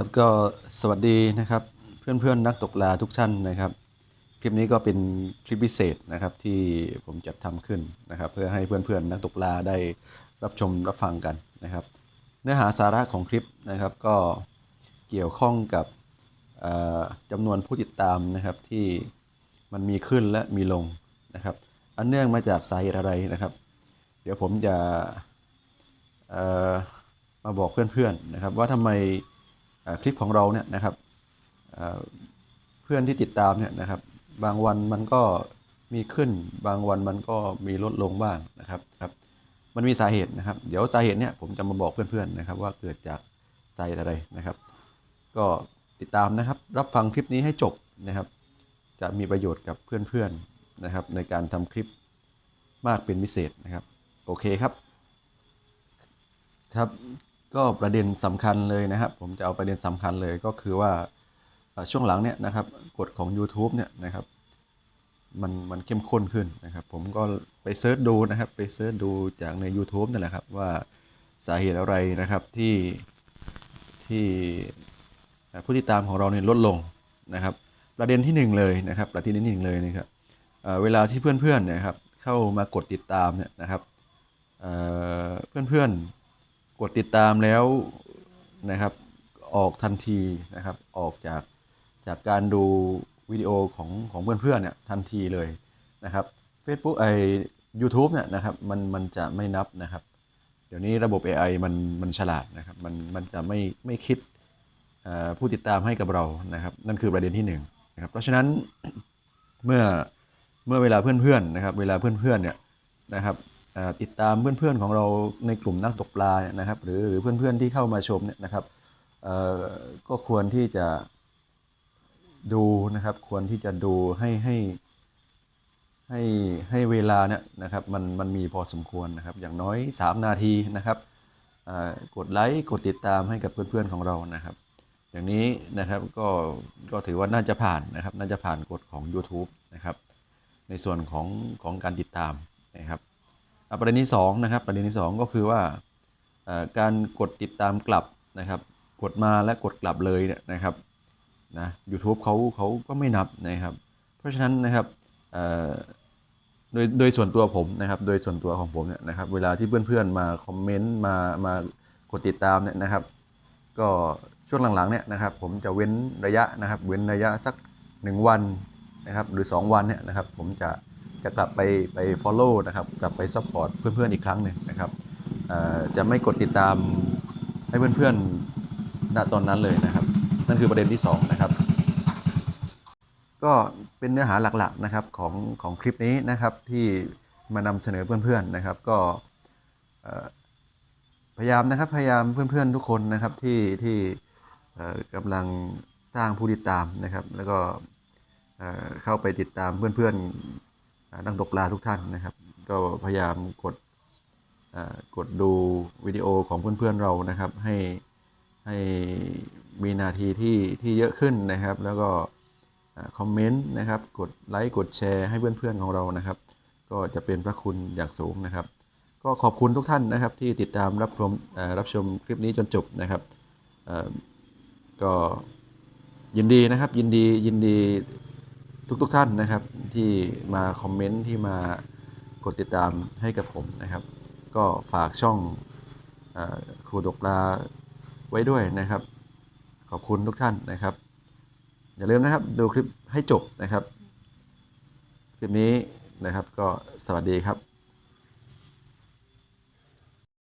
ครับก็สวัสดีนะครับเพื่อนๆนนักตกปลาทุกท่านนะครับ คลิปนี้ก็เป็นคลิปพิเศษนะครับที่ผมจัดทำขึ้นนะครับ เพื่อให้เพื่อนๆนนักตกปลาได้รับชมรับฟังกันนะครับ เนื้อหาสาระของคลิปนะครับก็เกี่ยวข้องกับจำนวนผู้ติดตามนะครับที่มันมีขึ้นและมีลงนะครับ อันเนื่องมาจากสาเหตุอะไรนะครับ เดี๋ยวผมจะมาบอกเพื่อนๆนะครับ ว่าทำไม คลิปของเราเนี่ยนะครับเพื่อนที่ติดตามเนี่ยนะครับ บางวันมันก็มีขึ้น บางวันมันก็มีลดลงบ้างนะครับครับ มันมีสาเหตุนะครับ เดี๋ยวสาเหตุเนี่ยผมจะมาบอกเพื่อนๆนะครับ ว่าเกิดจากสาเหตุอะไรนะครับ ก็ติดตามนะครับ รับฟังคลิปนี้ให้จบนะครับ จะมีประโยชน์กับเพื่อนๆนะครับ ในการทำคลิปมากเป็นพิเศษนะครับ โอเคครับ ครับ ก็ประเด็นสำคัญเลยนะครับ ผมจะเอาประเด็นสำคัญเลยก็คือว่าช่วงหลังเนี่ยนะครับกฎของ YouTube เนี่ยนะครับมันมันเข้มข้นขึ้นนะครับ ผมก็ไปเซิร์ชดูนะครับ ไปเซิร์ชดูจากใน YouTube นั่นแหละครับ ว่าสาเหตุอะไรนะครับที่ที่ผู้ติดตามของเราเนี่ยลดลงนะครับ ประเด็นที่หนึ่งเลยนะครับ ประเด็นที่หนึ่งเลยนะครับเเวลาที่เพื่อนๆเนยครับ เข้ามากดติดตามเนี่ยนะครับเอ่อเพื่อนๆ กดติดตามแล้วนะครับออกทันทีนะครับออกจากจากการดูวิดีโอของของเพื่อนๆเนี่ยทันทีเลยนะครับ Facebook ไอ้ u t u b e เนี่ยนะครับมันมันจะไม่นับนะครับ เดี๋ยวนี้ระบบ AI มันมันฉลาดนะครับมันมันจะไม่ไม่คิดผู้ติดตามให้กับเรานะครับ นั่นคือประเด็นที่หนึ่งนะครับเพราะฉะนั้นเมื่อเมื่อเวลาเพื่อนๆนะครับ เวลาเพื่อนๆเนี่ยนะครับ ติดตามเพื่อนๆของเราในกลุ่มนักตกปลาเนี่ยนะครับ หรือหรือเพื่อนๆที่เข้ามาชมเนี่ยนะครับก็ควรที่จะดูนะครับ ควรที่จะดูให้ให้ให้ให้เวลาเนี่ยนะครับมันมันมีพอสมควรนะครับ อย่างน้อย 3 นาทีนะครับกดไลค์กดติดตามให้กับเพื่อนๆของเรานะครับ อย่างนี้นะครับก็ก็ถือว่าน่าจะผ่านนะครับ น่าจะผ่านกฎของ YouTube นะครับ ในส่วนของของการติดตาม ประเด็นที่สองนะครับประเด็นที่สองก็คือว่าการกดติดตามกลับนะครับ กดมาและกดกลับเลยเนี่ยนะครับนะยูทูบเขาเขาก็ไม่นับนะครับ เพราะฉะนั้นนะครับโดยโดยส่วนตัวผมนะครับ โดยส่วนตัวของผมเนี่ยนะครับ เวลาที่เพื่อนๆมาคอมเมนต์มามากดติดตามเนี่ยนะครับ ก็ช่วงหลังๆเนี่ยนะครับ ผมจะเว้นระยะนะครับ เว้นระยะสัก 1 วันนะครับ หรือ 2 วันเนี่ยนะครับ ผมจะ จะกลับไปไป follow นะครับกลับไป support เพื่อนๆอีกครั้งหนึ่งนะครับจะไม่กดติดตามให้เพื่อนๆณตอนนั้นเลยนะครับ นั่นคือประเด็นที่2นะครับก็เป็นเนื้อหาหลักๆนะครับของของคลิปนี้นะครับที่มานำเสนอเพื่อนๆนะครับก็พยายามนะครับพยายามเพื่อนๆทุกคนนะครับที่ที่กำลังสร้างผู้ติดตามนะครับ แล้วก็เข้าไปติดตามเพื่อนๆอ่า นักตกปลาทุกท่านนะครับ ก็พยายามกดกดดูวิดีโอของเพื่อนๆเรานะครับ ให้ให้มีนาทีที่ที่เยอะขึ้นนะครับ แล้วก็คอมเมนต์นะครับ กดไลค์กดแชร์ให้เพื่อนๆของเรานะครับ ก็จะเป็นพระคุณอย่างสูงนะครับ ก็ขอบคุณทุกท่านนะครับ ที่ติดตามรับชมรับชมคลิปนี้จนจบนะครับก็ยินดีนะครับยินดียินดี ทุกๆทท่านนะครับ ที่มาคอมเมนต์ที่มากดติดตามให้กับผมนะครับ ก็ฝากช่องอครูดกปลาไว้ด้วยนะครับ ขอบคุณทุกท่านนะครับ อย่าลืมนะครับดูคลิปให้จบนะครับ คลิปนี้นะครับก็สวัสดีครับ